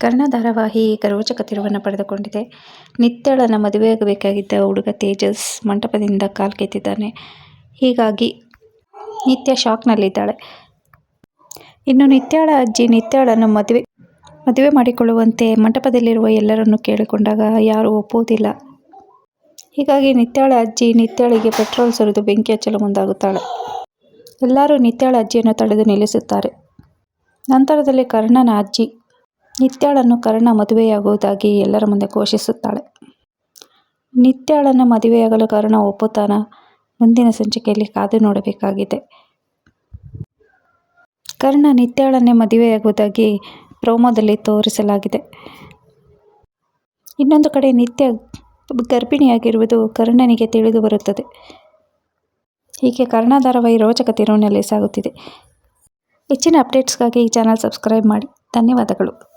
ಕರ್ಣ ಧಾರಾವಾಹಿ ಈಗ ರೋಚಕ ತಿರುವನ್ನು ಪಡೆದುಕೊಂಡಿದೆ. ನಿತ್ಯಳನ ಮದುವೆಯಾಗಬೇಕಾಗಿದ್ದ ಹುಡುಗ ತೇಜಸ್ ಮಂಟಪದಿಂದ ಕಾಲ್ಕಿತ್ತಿದ್ದಾನೆ ಹೀಗಾಗಿ ನಿತ್ಯ ಶಾಕ್ನಲ್ಲಿದ್ದಾಳೆ ಇನ್ನು ನಿತ್ಯಾಳ ಅಜ್ಜಿ ನಿತ್ಯಾಳನ್ನು ಮದುವೆ ಮದುವೆ ಮಾಡಿಕೊಳ್ಳುವಂತೆ ಮಂಟಪದಲ್ಲಿರುವ ಎಲ್ಲರನ್ನು ಕೇಳಿಕೊಂಡಾಗ ಯಾರೂ ಒಪ್ಪುವುದಿಲ್ಲ. ಹೀಗಾಗಿ ನಿತ್ಯಾಳ ಅಜ್ಜಿ ನಿತ್ಯಾಳಿಗೆ ಪೆಟ್ರೋಲ್ ಸುರಿದು ಬೆಂಕಿ ಹಚ್ಚಲು ಮುಂದಾಗುತ್ತಾಳೆ. ಎಲ್ಲರೂ ನಿತ್ಯಾಳ ಅಜ್ಜಿಯನ್ನು ತಡೆದು ನಿಲ್ಲಿಸುತ್ತಾರೆ. ನಂತರದಲ್ಲಿ ಕರ್ಣನ ಅಜ್ಜಿ ನಿತ್ಯಾಳನ್ನು ಕರ್ಣ ಮದುವೆಯಾಗುವುದಾಗಿ ಎಲ್ಲರ ಮುಂದೆ ಘೋಷಿಸುತ್ತಾಳೆ. ನಿತ್ಯಾಳನ್ನು ಮದುವೆಯಾಗಲು ಕರ್ಣ ಒಪ್ಪುತ್ತಾನ? ಮುಂದಿನ ಸಂಚಿಕೆಯಲ್ಲಿ ಕಾದು ನೋಡಬೇಕಾಗಿದೆ. ಕರ್ಣ ನಿತ್ಯಾಳನ್ನೇ ಮದುವೆಯಾಗುವುದಾಗಿ ಪ್ರೋಮೋದಲ್ಲಿ ತೋರಿಸಲಾಗಿದೆ. ಇನ್ನೊಂದು ಕಡೆ ನಿತ್ಯ ಗರ್ಭಿಣಿಯಾಗಿರುವುದು ಕರ್ಣನಿಗೆ ತಿಳಿದು ಬರುತ್ತದೆ. ಹೀಗೆ ಕರ್ಣ ಧಾರಾವಾಹಿ ರೋಚಕ ತಿರುವಿನಲ್ಲಿ ಸಾಗುತ್ತಿದೆ. ಹೆಚ್ಚಿನ ಅಪ್ಡೇಟ್ಸ್ಗಾಗಿ ಈ ಚಾನಲ್ ಸಬ್ಸ್ಕ್ರೈಬ್ ಮಾಡಿ. ಧನ್ಯವಾದಗಳು.